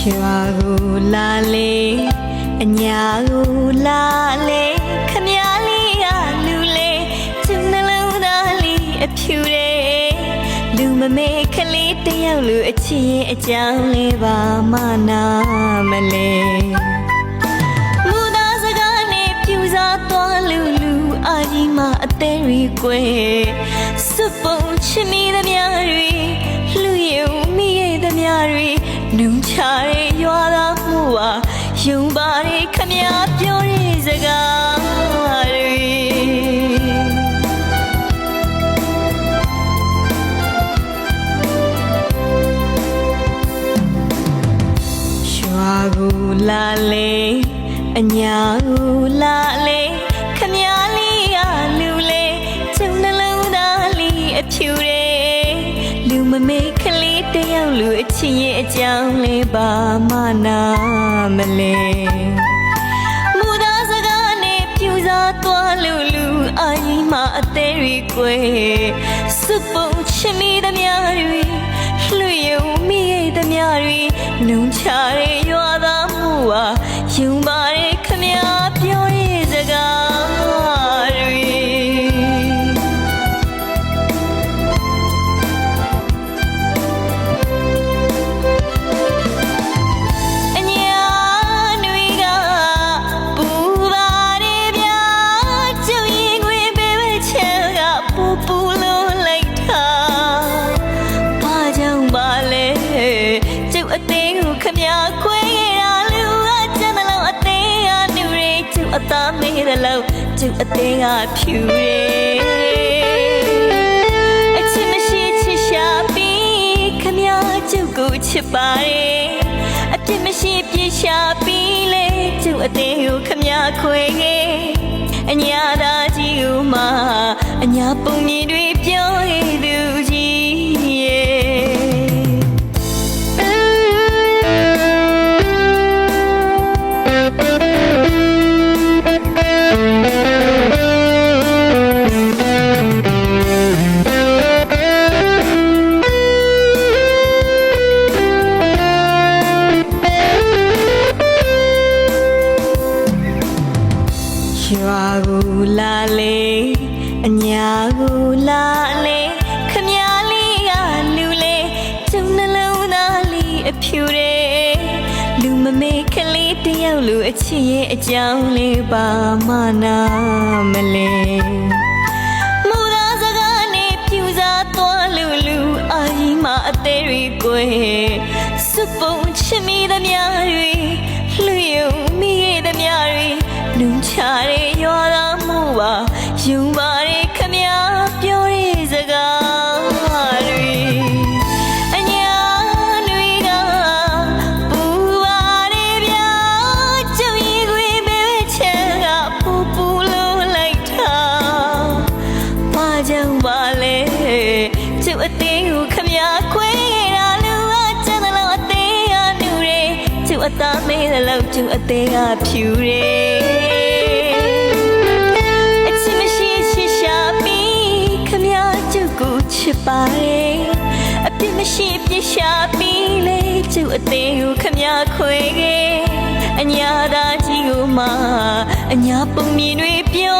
လာလေအညာကိုလာလေခမရလေးကလူလေသူနှလုံးသားလေးအဖြူတယ်လူမမေခလေးတယောက်လူအချစ်ရဲ့အကြောင်းလေးပါမနာမလဲမူသားစကားနဲ့ပြူစားသွားလူလူအာကြီးမအသေးရီကွယ်စွပ်ပုံချစ်မိသမျှတွေလူရုံမိရဲ့သ မျှတွေနုံချတဲ့ရွာသားမှုဟာယုံပါတယ်ခမပြောတဲ့စကားတွေရွာကိုလာလေအညာကို ယောက်လူအချစ်ရဲ့အကြောင်းလေးပါမနာမလဲမူသားစကားနဲ့ပြူစားသွားလူလူအာကြီးမအသေးရီကွယ်စွပ်ပုံချစ်မိသမျှတွေလွှယုံမိရဲ့သမျှတွေနှုံချတဲ့ရွာ ပ်အသေးကိုခမခွေရတာလူကကျန်တယ်လို့အသေးကနူရကျုပ်အသားမေးတယ်လို့ကျုပ်အသေးကဖြူတယ်အချစ်မရှိချစ်ရှာပြီးခမကျုပ်ကိုချစ်ပါတယ်အပြစ်မရှိပြေရှာပြီးလေကျုပ်အသေးကိုခမခွေခဲ့အညာသာကြီးကိုမှအညာပုံမြင်တွေပြော ရွာကိုလာလေအညာကိုလာလေခမည်းလေးကလူလေကျုံနှလုံးသားလေးအဖြူတယ် လူမမေးကလေးတယောက်လူအချစ်ရဲ့အကြောင်းလေးပါမနာမလဲမူသားစကားနဲ့ပြူစားသွားလူလူအာကြီးမအသေးရီကွယ်စွပ်ပုံချစ်မိသမျှတွေလူယုံမိရဲ့သမျှတွေနုံချတဲ့ရွာသားမှုပါယုံပါတ ကြောင့်ပါလဲကျုပ်အသေးကိုခမခွေးရလူကကျန်တယ်လို့အသေးကနူတယ်ကျုပ်အသားမေးတယ်လို့ကျုပ်အသေးကဖြူတယ်အချစ်မရှိချစ်ရှာပြီးခမကျုပ်ကိုချစ်ပါတယ်အပြစ်မရှိပြစ်ရှာပြီးလေကျုပ်အသေးကိုခမခွေခဲ့အညာသာကြီးကိုမှအညာပုံမြင်တွေပြောခဲ့